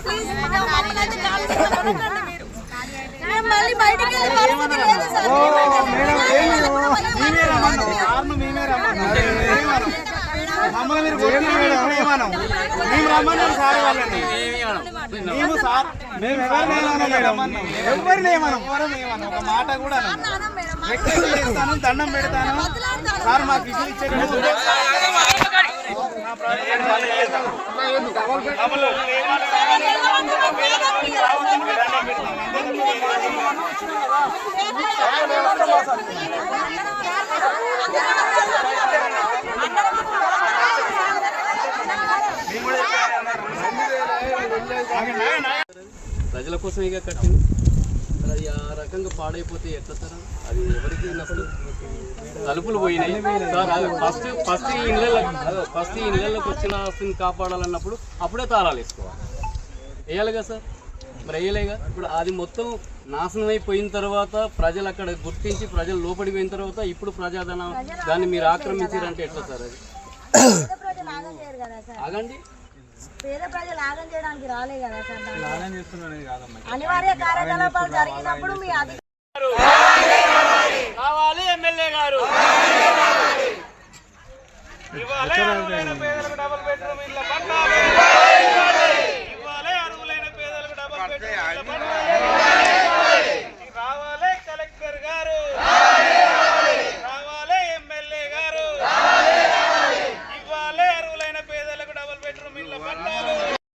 Please మమ్మల్ని అయితే చేయమనకండి మీరు మేము మళ్ళీ బయటికి వెళ్ళే పరిస్థితి లేదు. సార్ మమ్మల్ని మీరు కొట్టిన మేడం ఏమనం మేము రమ్మన్నాం సార్ వాళ్ళని. మేము సార్ మేము ఎవరిని ఏమన్నాం మేడం ఎవరిని ఏమనం ఎవరిని ఏమనం ఒక మాట కూడా దండం పెడతాను. సార్ మాకు ఇచ్చేటప్పుడు ప్రజల కోసమే ఇక కట్టింది. మరి అది ఆ రకంగా పాడైపోతే ఎట్లా సార్? అది ఎవరికి నష్టం? తలుపులు పోయినాయి. సార్ ఫస్ట్ ఫస్ట్ ఈ ఇళ్ళ ఫస్ట్ ఈ ఇళ్ళకి వచ్చిన ఆస్తిని కాపాడాలన్నప్పుడు అప్పుడే తాళాలు వేసుకోవాలి. వేయాలి కదా సార్? మరి వేయలేగా ఇప్పుడు అది మొత్తం నాశనం అయిపోయిన తర్వాత ప్రజలు అక్కడ గుర్తించి ప్రజలు లోపలికి పోయిన తర్వాత ఇప్పుడు ప్రజాధనం దాన్ని మీరు ఆక్రమించారంటే ఎట్లా సార్ అది? పేద ప్రజలు ఆగం చేయడానికి రాలే కదా సార్ అనివార్య కార్యకలాపాలు జరిగినప్పుడు మీ కావాలి ఎమ్మెల్యే గారు. ఇవ్వాలి అర్హులైన పేదలకు డబుల్ బెడ్రూమ్ ఇళ్ళ పట్టాలి. ఇవ్వాలి అర్హులైన పేదలకు డబుల్ బెడ్రూమ్